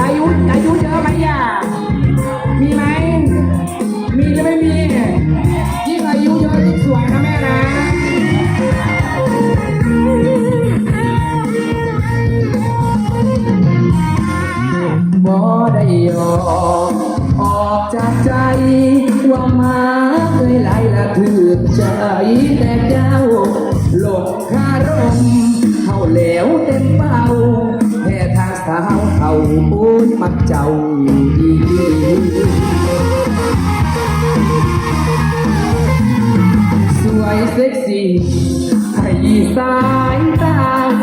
อายุอายุเยอะไหมย่ามีไหมมีหรือไม่มียิ่งอายุเยอะยิ่งสวยนะแม่นะบ่ได้ยอมอางสาวเขาปุ้ยมักเจ้าดีสวยเซ็กซี่ให้สายตา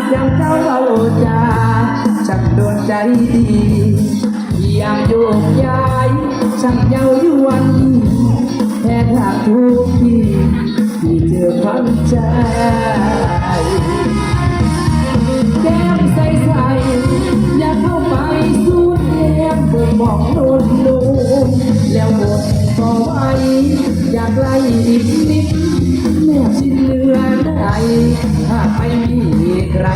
อย่างเจ้าเอาจาช่างโดนใจดีอย่างโยกย้ายช่างเย้ายวนแค่ทางทุกทีที่เจอความใจ หมดก็ไว้อยากไล่อีกนิดแนบชิดเนื้อในถ้าไม่มีใคร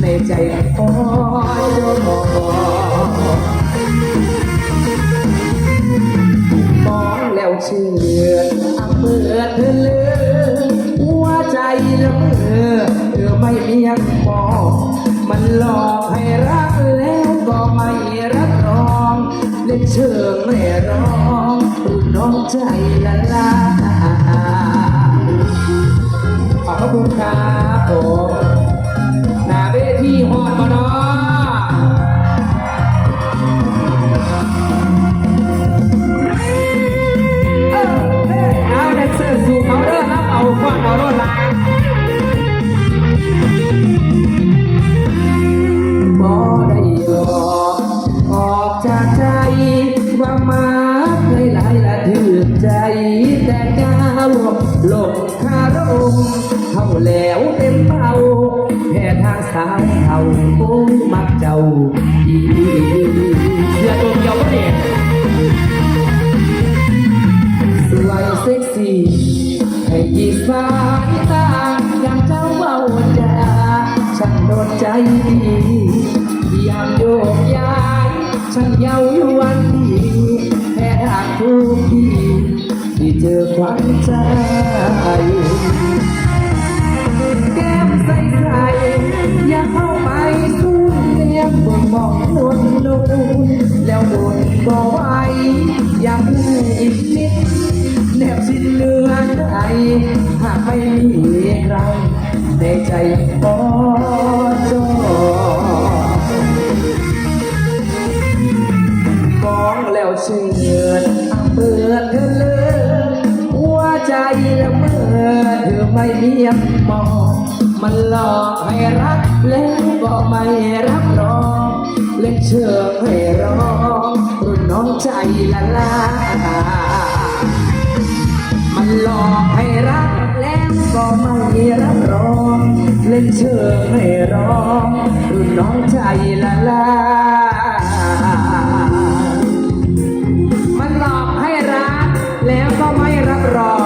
ในใจคอยรอมองแล้วเชื่อเมื่อเธอเลือหัวใจละเมอเธอไม่เมียงมองมันหลอกให้รักแล้วก็ไม่รับรองเล่นเชิงไม่ร้อง ใจละลาขอบพระคุณครับผมนาเวทีฮอดมาเนาะเอาแดนเซอร์สู่เขาเด้อรับเอาควันเอาโลดลาบ่ได้ยอมออกจากใจว่ามา ใจแต่ก้าวหลงคารมเข้าแล้วเต็มเป้าแค่ทางสาวเขาโอ้มักเจ้าอีเสื้อตัวเดียวก็เด็ดสวยเซ็กซี่ให้ยีสายตาอย่างเจ้าเบาจาช่างโดนใจดียามโยกย้ายช่างเย้ายวันดีแค่ทางทุกที ที่เจอความใจ แก้มใสๆอย่าเข้าไปสู้เนียบเบิ่งมองนวลนูนแล้วบนก็ไว้อยากให้อีกนิดแนบชิดเลือดใจหากไม่มีใครในใจพอจอมองแล้วเชื่อเปิดเธอเลย ใจละเมื่อเธอไม่เมียมมอง มันหลอกให้รักแล้วก็ไม่รับรองเล่นเชิงให้ร้องรุ่นน้องใจละลา มันหลอกให้รักแล้วก็ไม่รับรองเล่นเชิงให้ร้องรุ่นน้องใจละลามันหลอกให้รักแล้วก็ไม่รับรอง